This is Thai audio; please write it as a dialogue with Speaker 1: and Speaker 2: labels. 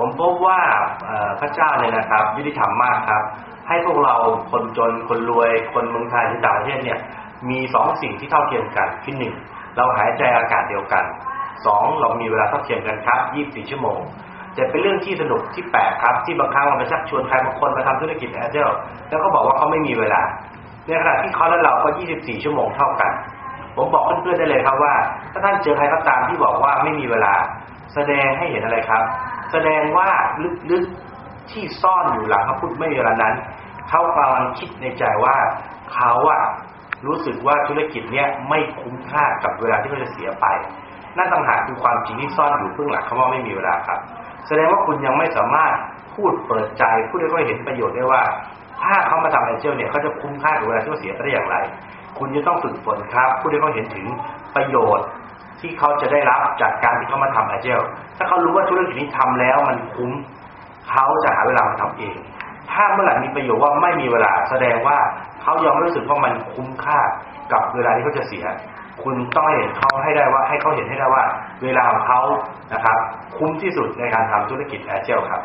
Speaker 1: ผมพบว่าพระเจ้าเนี่ยนะครับ ยุติธรรมมากครับ ให้พวกเราคนจนคนรวยคนเมืองไทยหรือต่างประเทศเนี่ย มีสองสิ่งที่เท่าเทียมกันที่หนึ่งเราหายใจอากาศเดียวกันสองเรามีเวลาเท่าเทียมกันครับ24ชั่วโมงจะเป็นเรื่องที่สนุกที่แปลกครับ ที่บางครั้งเราไปชักชวนใครบางคนมาทำธุรกิจแอร์เจลแล้วก็บอกว่าเขาไม่มีเวลา ในขณะที่เขาและเราก็ 24 ชั่วโมงเท่ากัน ผมบอกเพื่อนๆได้เลยครับว่า ถ้าท่านเจอใครก็ตามที่บอกว่าไม่มีเวลา แสดงให้เห็นอะไรครับ แสดงว่าลึกๆที่ซ่อนอยู่หลังคำพูดไม่มีเวลานั้น เขากำลังคิดในใจว่าเขาอะรู้สึกว่าธุรกิจเนี้ยไม่คุ้มค่ากับเวลาที่เขาจะเสียไป นั่นต่างหากคือความจริงที่ซ่อนอยู่เบื้องหลังคำว่าไม่มีเวลาครับ แสดงว่าคุณยังไม่สามารถพูดเปิดใจพูดให้เขาเห็นประโยชน์ได้ว่า ถ้าเขามาทำแอนเจลเนี่ยเขาจะคุ้มค่ากับเวลาที่เขาเสียไปได้อย่างไร คุณจะต้องฝึกฝนครับ พูดให้เขาเห็นถึงประโยชน์ ที่เขาจะได้รับจากการที่เขามาทำแอนเจลถ้าเขารู้ว่าธุรกิจนี้ทำแล้วมันคุ้มเขาจะหาเวลามาทำเอง ถ้าเมื่อไหร่มีประโยชน์ว่าไม่มีเวลาแสดงว่าเขายังไม่รู้สึกว่ามันคุ้มค่ากับเวลาที่เขาจะเสีย คุณต้องให้เห็นเขาให้ได้ว่าให้เขาเห็นให้ได้ว่า เวลาของเขานะครับ คุ้มที่สุดในการทำธุรกิจแอร์เจลครับ